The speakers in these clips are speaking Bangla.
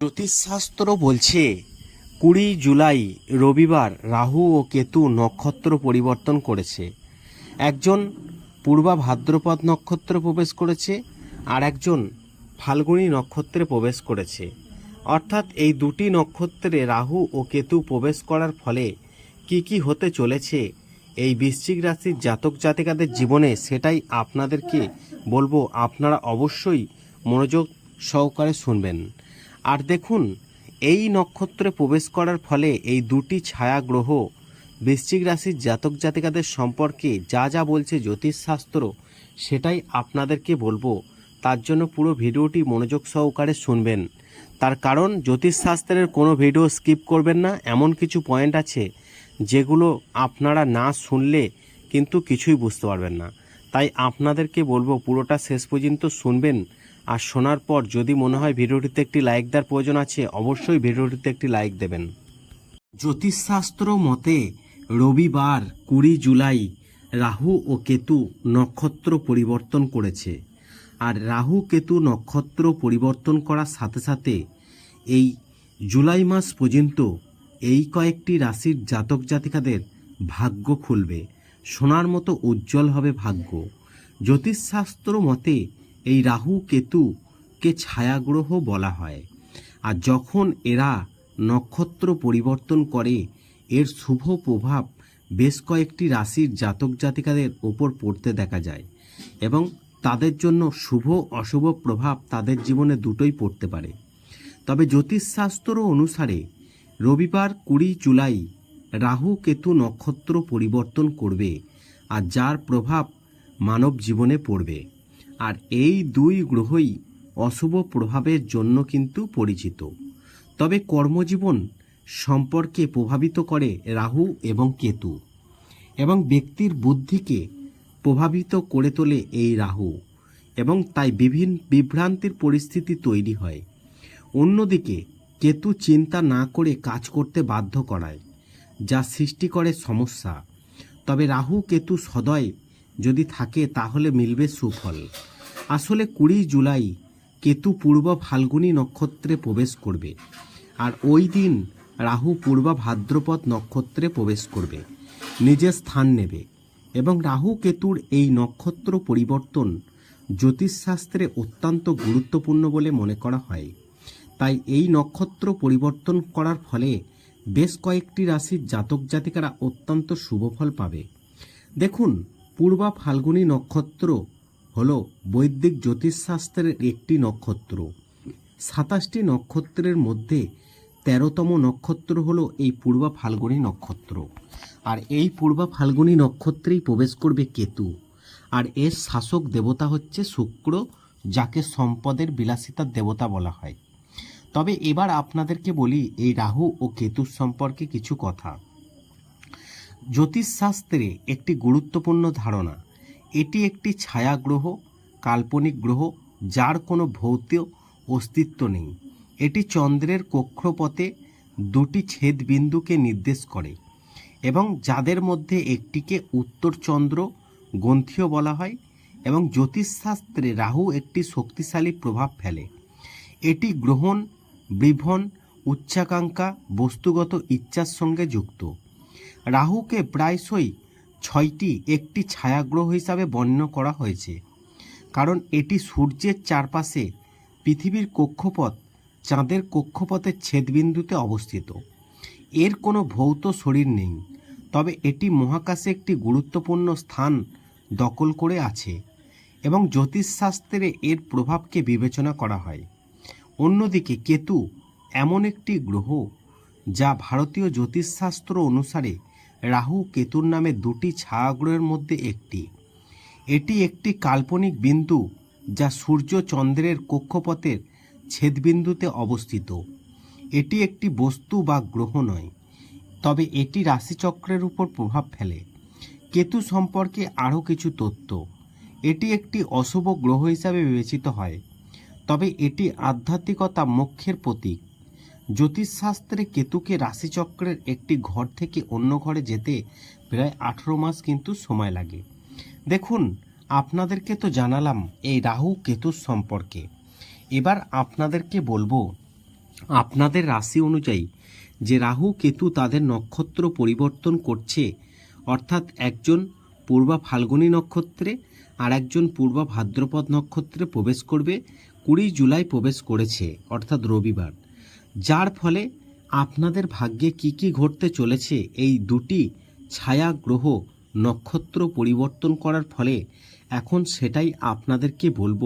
জ্যোতিষশাস্ত্র বলছে, কুড়ি জুলাই রবিবার রাহু ও কেতু নক্ষত্র পরিবর্তন করেছে। একজন পূর্বা ভাদ্রপদ নক্ষত্র প্রবেশ করেছে আর একজন ফাল্গুনী নক্ষত্রে প্রবেশ করেছে। অর্থাৎ এই দুটি নক্ষত্রে রাহু ও কেতু প্রবেশ করার ফলে কি কি হতে চলেছে এই বৃশ্চিক রাশির জাতক জাতিকাদের জীবনে সেটাই আপনাদেরকে বলব। আপনারা অবশ্যই মনোযোগ সহকারে শুনবেন। আর দেখুন, এই নক্ষত্রে প্রবেশ করার ফলে এই দুটি ছায়া গ্রহ বৃশ্চিক রাশির জাতক জাতিকাদের সম্পর্কে যা যা বলছে জ্যোতিষশাস্ত্র, সেটাই আপনাদেরকে বলব। তার জন্য পুরো ভিডিওটি মনোযোগ সহকারে শুনবেন। তার কারণ, জ্যোতিষশাস্ত্রের কোনো ভিডিও স্কিপ করবেন না, এমন কিছু পয়েন্ট আছে যেগুলো আপনারা না শুনলে কিন্তু কিছুই বুঝতে পারবেন না। তাই আপনাদেরকে বলব পুরোটা শেষ পর্যন্ত শুনবেন। আর শোনার পর যদি মনে হয় ভিডিওটিতে একটি লাইক দেওয়ার প্রয়োজন আছে, অবশ্যই ভিডিওটিতে একটি লাইক দেবেন। জ্যোতিষশাস্ত্র মতে, রবিবার কুড়ি জুলাই রাহু ও কেতু নক্ষত্র পরিবর্তন করেছে। আর রাহু, কেতু নক্ষত্র পরিবর্তন করার সাথে সাথে এই জুলাই মাস পর্যন্ত এই কয়েকটি রাশির জাতক জাতিকাদের ভাগ্য খুলবে। সোনার মতো উজ্জ্বল হবে ভাগ্য। জ্যোতিষশাস্ত্র মতে এই রাহু কেতুকে ছায়াগ্রহ বলা হয়। আর যখন এরা নক্ষত্র পরিবর্তন করে, এর শুভ প্রভাব বেশ কয়েকটি রাশির জাতক জাতিকাদের ওপর পড়তে দেখা যায় এবং তাদের জন্য শুভ অশুভ প্রভাব তাদের জীবনে দুটোই পড়তে পারে। তবে জ্যোতিষশাস্ত্র অনুসারে রবিবার কুড়ি জুলাই রাহু কেতু নক্ষত্র পরিবর্তন করবে আর যার প্রভাব মানব জীবনে পড়বে। আর এই দুই গ্রহই অশুভ প্রভাবের জন্য কিন্তু পরিচিত। তবে কর্মজীবন সম্পর্কে প্রভাবিত করে রাহু এবং কেতু এবং ব্যক্তির বুদ্ধিকে প্রভাবিত করে তোলে এই রাহু এবং তাই বিভিন্ন বিভ্রান্তির পরিস্থিতি তৈরি হয়। অন্যদিকে কেতু চিন্তা না করে কাজ করতে বাধ্য করায়, যা সৃষ্টি করে সমস্যা। তবে রাহু কেতু সদয় যদি থাকে তাহলে মিলবে সুফল। আসলে কুড়ি জুলাই কেতু পূর্ব ফাল্গুনী নক্ষত্রে প্রবেশ করবে আর ওই দিন রাহু পূর্ব ভাদ্রপদ নক্ষত্রে প্রবেশ করবে নিজের স্থান নেবে এবং রাহু কেতুর এই নক্ষত্র পরিবর্তন জ্যোতিষশাস্ত্রে অত্যন্ত গুরুত্বপূর্ণ বলে মনে করা হয়। তাই এই নক্ষত্র পরিবর্তন করার ফলে বেশ কয়েকটি রাশির জাতক জাতিকারা অত্যন্ত শুভফল পাবে। দেখুন পূর্বা ফাল্গুনী নক্ষত্র হল বৈদিক জ্যোতিষশাস্ত্রের একটি নক্ষত্র। সাতাশটি নক্ষত্রের মধ্যে তেরোতম নক্ষত্র হলো এই পূর্বা ফাল্গুনী নক্ষত্র। আর এই পূর্বা ফাল্গুনী নক্ষত্রেই প্রবেশ করবে কেতু। আর এর শাসক দেবতা হচ্ছে শুক্র, যাকে সম্পদের বিলাসিতার দেবতা বলা হয়। তবে এবার আপনাদেরকে বলি এই রাহু ও কেতুর সম্পর্কে কিছু কথা। জ্যোতিষশাস্ত্রে একটি গুরুত্বপূর্ণ ধারণা। এটি একটি ছায়া গ্রহ কাল্পনিক গ্রহ, যার কোনো ভৌতিক অস্তিত্ব নেই। এটি চন্দ্রের কক্ষপথে দুটি ছেদবিন্দুকে নির্দেশ করে এবং যাদের মধ্যে একটিকে উত্তর চন্দ্র গ্রন্থীয় বলা হয় এবং জ্যোতিষশাস্ত্রে রাহু একটি শক্তিশালী প্রভাব ফেলে। এটি গ্রহণ বৃভন উচ্চাকাঙ্ক্ষা, বস্তুগত ইচ্ছার সঙ্গে যুক্ত। রাহুকে প্রায়শই ছয়টি একটি ছায়াগ্রহ হিসাবে বর্ণনা করা হয়েছে। কারণ এটি সূর্যের চারপাশে পৃথিবীর কক্ষপথ, চাঁদের কক্ষপথের ছেদবিন্দুতে অবস্থিত। এর কোনো ভৌত শরীর নেই, তবে এটি মহাকাশে একটি গুরুত্বপূর্ণ স্থান দখল করে আছে এবং জ্যোতিষশাস্ত্রে এর প্রভাবকে বিবেচনা করা হয়। অন্যদিকে কেতু এমন একটি গ্রহ যা ভারতীয় জ্যোতিষশাস্ত্র অনুসারে রাহু কেতুর নামে দুটি ছায়াগ্রহের মধ্যে একটি। এটি একটি কাল্পনিক বিন্দু যা সূর্য চন্দ্রের কক্ষপথের ছেদবিন্দুতে অবস্থিত। এটি একটি বস্তু বা গ্রহ নয়, তবে এটি রাশিচক্রের উপর প্রভাব ফেলে। কেতু সম্পর্কে আরও কিছু তথ্য। এটি একটি অশুভ গ্রহ হিসাবে বিবেচিত হয়, তবে এটি আধ্যাত্মিকতা মোক্ষের প্রতীক। জ্যোতিষশাস্ত্রে কেতুকে রাশিচক্রের একটি ঘর থেকে অন্য ঘরে যেতে প্রায় আঠেরো মাস কিন্তু সময় লাগে। দেখুন, আপনাদেরকে তো জানালাম এই রাহু কেতুর সম্পর্কে। এবার আপনাদেরকে বলব, আপনাদের রাশি অনুযায়ী যে রাহু কেতু তাদের নক্ষত্র পরিবর্তন করছে, অর্থাৎ একজন পূর্বা ফাল্গুনী নক্ষত্রে আর একজন পূর্বা ভাদ্রপদ নক্ষত্রে প্রবেশ করবে, কুড়ি জুলাই প্রবেশ করেছে, অর্থাৎ রবিবার। যার ফলে আপনাদের ভাগ্যে কি কি ঘটতে চলেছে, এই দুটি ছায়া গ্রহ নক্ষত্র পরিবর্তন করার ফলে এখন সেটাই আপনাদেরকে বলব।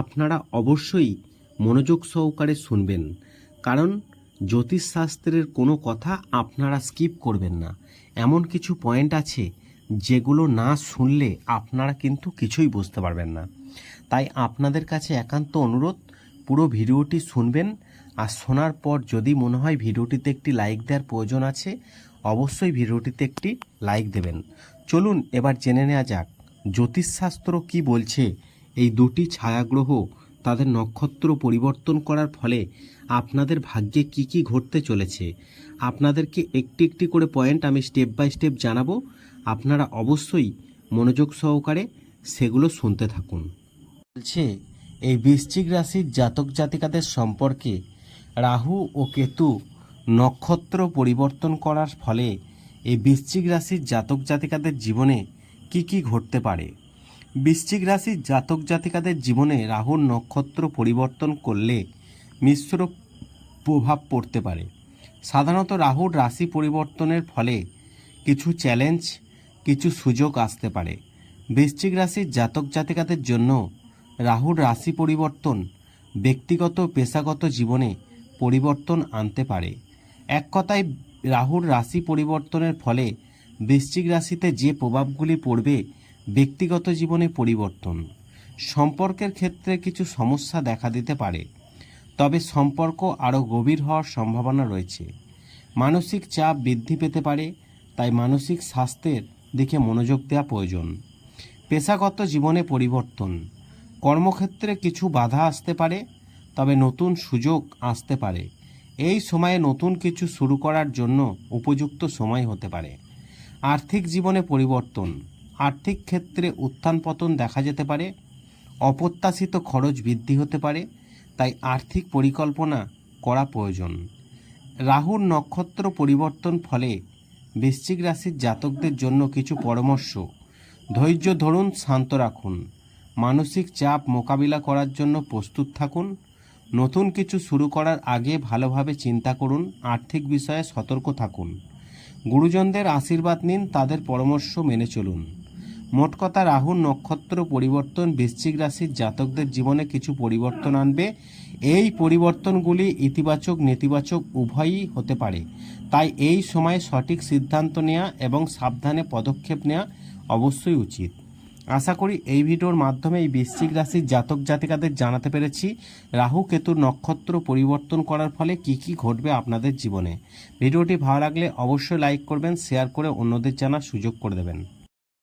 আপনারা অবশ্যই মনোযোগ সহকারে শুনবেন, কারণ জ্যোতিষশাস্ত্রের কোনো কথা আপনারা স্কিপ করবেন না। এমন কিছু পয়েন্ট আছে যেগুলো না শুনলে আপনারা কিন্তু কিছুই বুঝতে পারবেন না। তাই আপনাদের কাছে একান্ত অনুরোধ, পুরো ভিডিওটি শুনবেন আর শোনার পর যদি মনে হয় ভিডিওটিতে একটি লাইক দেওয়ার প্রয়োজন আছে, অবশ্যই ভিডিওটিতে একটি লাইক দেবেন। চলুন এবার জেনে নেওয়া যাক, জ্যোতিষশাস্ত্র কি বলছে? এই দুটি ছায়াগ্রহ তাদের নক্ষত্র পরিবর্তন করার ফলে আপনাদের ভাগ্যে কি কি ঘটতে চলেছে? আপনাদেরকে একটি একটি করে পয়েন্ট আমি স্টেপ বাই স্টেপ জানাব। আপনারা অবশ্যই মনোযোগ সহকারে সেগুলো শুনতে থাকুন। বলছে, এই বৃশ্চিক রাশির জাতক জাতিকাদের সম্পর্কে রাহু ও কেতু নক্ষত্র পরিবর্তন করার ফলে এই বৃশ্চিক রাশির জাতক জাতিকাদের জীবনে কি কি ঘটতে পারে? বৃশ্চিক রাশির জাতক জাতিকাদের জীবনে রাহুর নক্ষত্র পরিবর্তন করলে মিশ্র প্রভাব পড়তে পারে। সাধারণত রাহুর রাশি পরিবর্তনের ফলে কিছু চ্যালেঞ্জ, কিছু সুযোগ আসতে পারে। বৃশ্চিক রাশির জাতক জাতিকাদের জন্য রাহুর রাশি পরিবর্তন ব্যক্তিগত পেশাগত জীবনে পরিবর্তন আনতে পারে। এক কথায়, রাহুর রাশি পরিবর্তনের ফলে বৃশ্চিক রাশিতে যে প্রভাবগুলি পড়বে, ব্যক্তিগত জীবনে পরিবর্তন। সম্পর্কের ক্ষেত্রে কিছু সমস্যা দেখা দিতে পারে, তবে সম্পর্ক আরও গভীর হওয়ার সম্ভাবনা রয়েছে। মানসিক চাপ বৃদ্ধি পেতে পারে, তাই মানসিক স্বাস্থ্যের দিকে মনোযোগ দেওয়া প্রয়োজন। পেশাগত জীবনে পরিবর্তন। কর্মক্ষেত্রে কিছু বাধা আসতে পারে তবে নতুন সুযোগ আসতে পারে। এই সময়ে নতুন কিছু শুরু করার জন্য উপযুক্ত সময় হতে পারে। আর্থিক জীবনে পরিবর্তন, আর্থিক ক্ষেত্রে উত্থান পতন দেখা যেতে পারে, অপ্রত্যাশিত খরচ বৃদ্ধি হতে পারে, তাই আর্থিক পরিকল্পনা করা প্রয়োজন। রাহুর নক্ষত্র পরিবর্তন ফলে বৃশ্চিক রাশির জাতকদের জন্য কিছু পরামর্শ। ধৈর্য ধরুন, শান্ত রাখুন। মানসিক চাপ মোকাবিলা করার জন্য প্রস্তুত থাকুন। নতুন কিছু শুরু করার আগে ভালোভাবে চিন্তা করুন, আর্থিক বিষয়ে সতর্ক থাকুন। গুরুজনদের আশীর্বাদ নিন, তাদের পরামর্শ মেনে চলুন। মোট কথা রাহুর নক্ষত্র পরিবর্তন বৃশ্চিক রাশির জাতকদের জীবনে কিছু পরিবর্তন আনবে। এই পরিবর্তনগুলি ইতিবাচক, নেতিবাচক উভয়ই হতে পারে। তাই এই সময়ে সঠিক সিদ্ধান্ত নেওয়া এবং সাবধানে পদক্ষেপ নেওয়া অবশ্যই উচিত। আশা করি এই ভিডিওর মাধ্যমে এই বৃশ্চিক রাশির জাতক জাতিকাদের জানাতে পেরেছি, রাহু, কেতুর নক্ষত্র পরিবর্তন করার ফলে কি কি ঘটবে আপনাদের জীবনে। ভিডিওটি ভালো লাগলে অবশ্যই লাইক করবেন, শেয়ার করে অন্যদের জানার সুযোগ করে দেবেন।